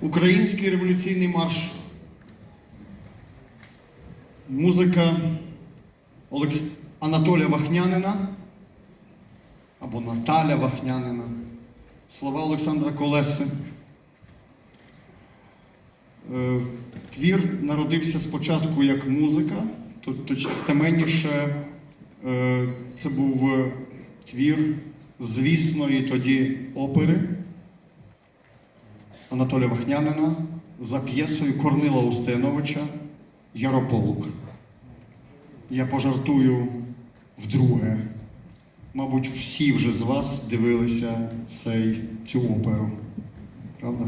Український революційний марш. Музика Олекс... Анатолія Вахнянина або Наталя Вахнянина. Слова Олександра Колеси. Е, Твір народився спочатку як музика, то- стеменніше е, це був е, твір звісної тоді опери Анатолія Вахнянина за п'єсою Корнила Устиновича Ярополк. Я пожартую вдруге. Мабуть, всі вже з вас дивилися цей, цю оперу. Правда?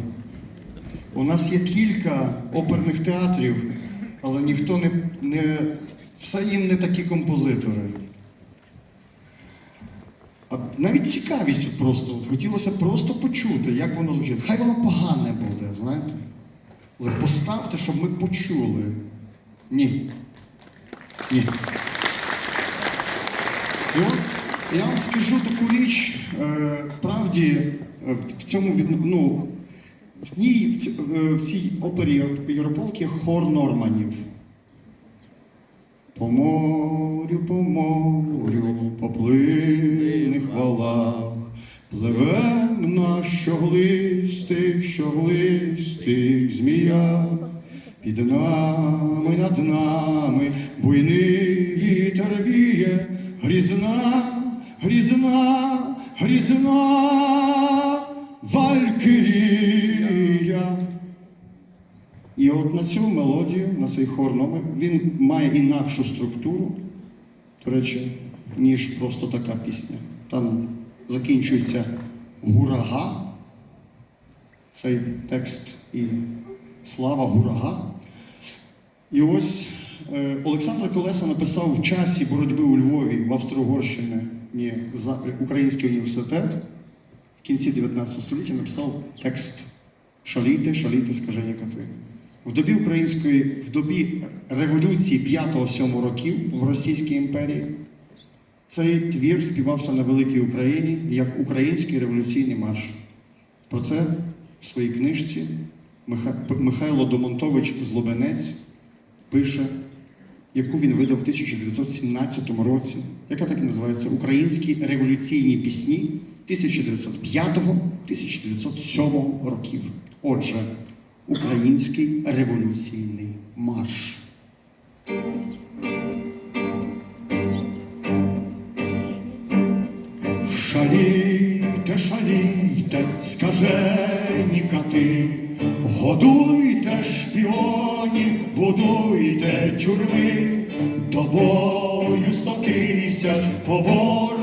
У нас є кілька оперних театрів, але ніхто не, не все їм не такі композитори. Навіть цікавість просто. От хотілося просто почути, як воно звучить. Хай воно погане буде, знаєте. Але поставте, щоб ми почули. Ні. Ні. І ось я вам скажу таку річ, е, справді е, в цьому ну, в, ній, в, е, цій опері Єрополк є хор норманів. По морю, по морю, по плинних валах, пливем на щоглистих, щоглистих зміях. Під нами, над нами буйний вітер віє, грізна, грізна, грізна, І от на цю мелодію, на цей хор номер, він має інакшу структуру, до речі, ніж просто така пісня. Там закінчується гурага, цей текст і слава гурага. І ось е, Олександр Колеса написав в часі боротьби у Львові в Австро-Угорщині ні, за Український університет в кінці 19 століття написав текст Шалійте, шалійте, скажені коти. В добі української, в добі революції 5-7 років в Російській імперії цей твір співався на Великій Україні як Український революційний марш. Про це в своїй книжці Михайло Домонтович Злобенець пише, яку він видав в 1917 році, яка так і називається Українські революційні пісні 1905-1907 років. Отже, Український революційний марш. Шалійте, шалійте, скажені кати, годуйте шпіонів, будуйте тюрми, до бою сто тисяч поборників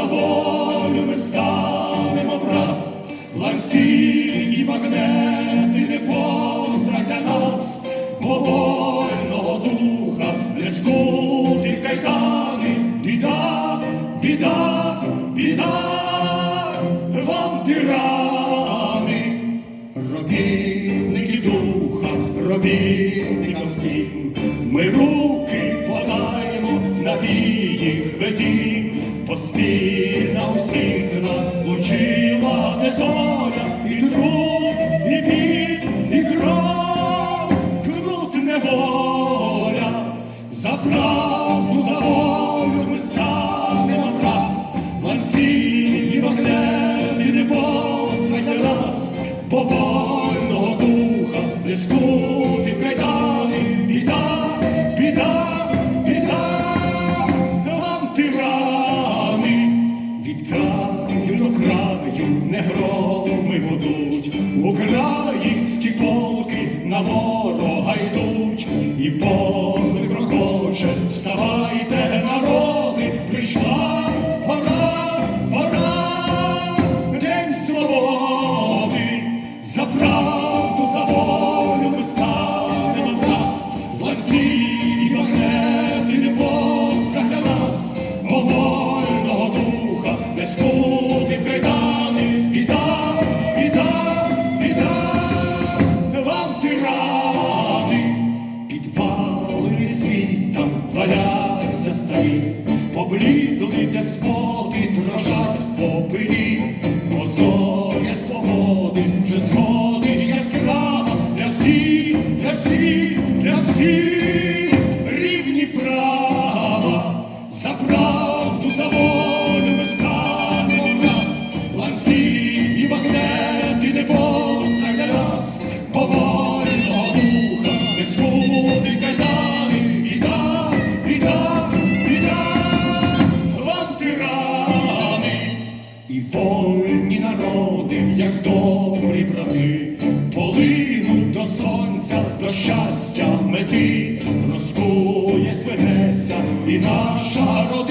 за волю ми станемо враз, ланці і магнети не поздрак для нас, бо вольного духа не скути кайдани, біда, біда, біда, вам тирани, робітники духа, робітникам всім, ми руки правду, за волю ми станемо враз, ланці і магнети не пострань для нас, бо вольного духа не скути в кайдани, біда, біда, біда, вам тирани, від краю до краю не громи гудуть, українські полки на ворога валяться старі, поблідли деспоти, дрожать по попирі, позоря свободи вже сходить яскрава для всіх, для всіх, для всіх вольні народи, як добрі брати, полинуть до сонця, до щастя мети, розкує свинеся і наша родина